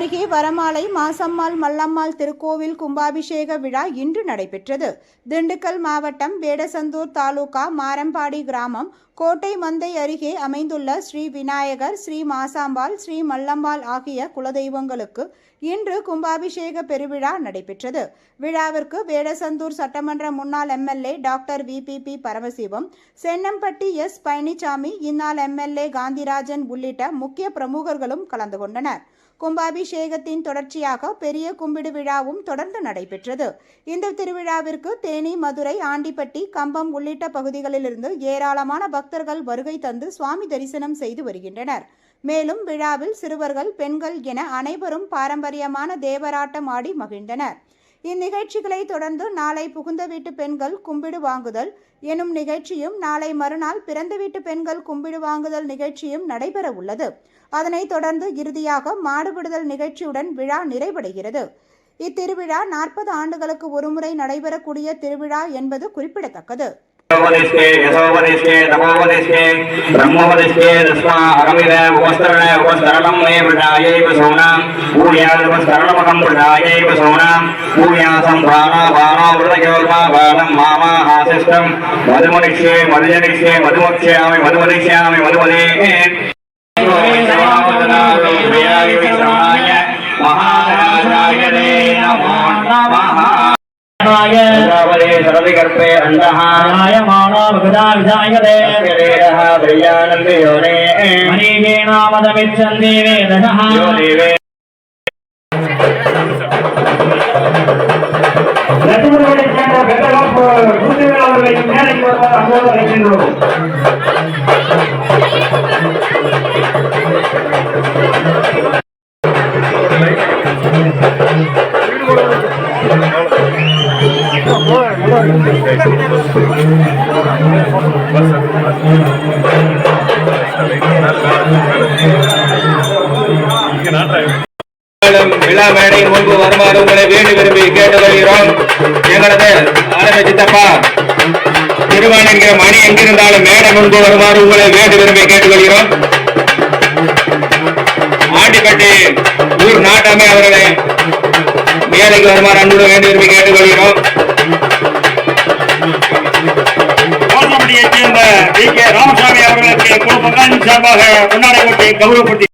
அருகே வரமாலை மாசம்மாள் மல்லம்மாள் திருக்கோவில் கும்பாபிஷேக விழா இன்று நடைபெற்றது. திண்டுக்கல் மாவட்டம் வேடசந்தூர் தாலுகா மாரம்பாடி கிராமம் கோட்டை மந்தை அருகே அமைந்துள்ள ஸ்ரீ விநாயகர் ஸ்ரீ மாசாம்பாள் ஸ்ரீ மல்லம்மாள் ஆகிய குலதெய்வங்களுக்கு இன்று கும்பாபிஷேக பெருவிழா நடைபெற்றது. விழாவிற்கு வேடசந்தூர் சட்டமன்ற முன்னாள் MLA doctor VPP Paramasivam Chennampatti S Palanisamy இந்நாள் எம்எல்ஏ காந்திராஜன் உள்ளிட்ட முக்கிய பிரமுகர்களும் கலந்து கொண்டனர். கும்பாபிஷேகத்தின் தொடர்ச்சியாக பெரிய கும்பிடு விழாவும் தொடர்ந்து நடைபெற்றது. இந்த திருவிழாவிற்கு தேனி மதுரை ஆண்டிப்பட்டி கம்பம் உள்ளிட்ட பகுதிகளிலிருந்து ஏராளமான பக்தர்கள் வருகை தந்து சுவாமி தரிசனம் செய்து வருகின்றனர். மேலும் விழாவில் சிறுவர்கள் பெண்கள் என அனைவரும் பாரம்பரியமான தேவராட்டம் ஆடி மகிழ்ந்தனர். இந்நிகழ்ச்சிகளை தொடர்ந்து நாளை புகுந்த வீட்டு பெண்கள் கும்பிடு வாங்குதல் எனும் நிகழ்ச்சியும் நாளை மறுநாள் பிறந்த வீட்டு பெண்கள் கும்பிடு வாங்குதல் நிகழ்ச்சியும் நடைபெற உள்ளது அதனைத் தொடர்ந்து இறுதியாக மாடுபிடுதல் நிகழ்ச்சியுடன் விழா நிறைவடைகிறது. இத்திருவிழா நாற்பது ஆண்டுகளுக்கு ஒருமுறை நடைபெறக்கூடிய திருவிழா என்பது குறிப்பிடத்தக்கது. वदिष्टे यशोपदिष्टे तपोपदिष्टे ब्रह्मोपदिष्टे तस्मा अगमिद उपस्तरण उपस्तरणं मे वृषायैव सोनां भूयादुपस्तरणमहं वृषायैव सोनां भूयासं बाणा बाणो वृतयोर्मा बाणं मामा आशिष्टं मधुमनिष्ये मधुजनिष्ये मधुमक्ष्यामि मधुमदिष्यामि मधुमदे महाराजाय नमो नमः सरविकल्पे अण्डः न्यायमाणो भगदा विधायते देहः प्रियानन्दयोने मनीषेणामदमिच्छन्ति वेदशः यो देवे ரசிகர்களை சேர்ந்த பெற்றோர் பூஜைகள் அவர்களை மேடைக்கு வருவார் அன்போடு அழைக்கின்றோம் விழா மேடை முன்பு வருமாறு உங்களை வேண்டி விரும்பி கேட்டு வருகிறோம் எங்களது ஆரம்ப சித்தப்பா திருவான் என்கிற மணி எங்கிருந்தாலும் மேடை முன்பு வருமாறு உங்களை வேண்டி விரும்பி கேட்டு வருகிறோம் ஆண்டிப்பட்டி ஊர் நாட்டாமை அவர்களை மேடைக்கு வருமாறு அன்புடன் வேண்டி விரும்பி கேட்டு வருகிறோம் சேர்ந்த டி கே ராமசாமி அவர்களுக்கு குழு பங்காளி சார்பாக கொண்டாடப்பட்டு கௌரவப்பட்டு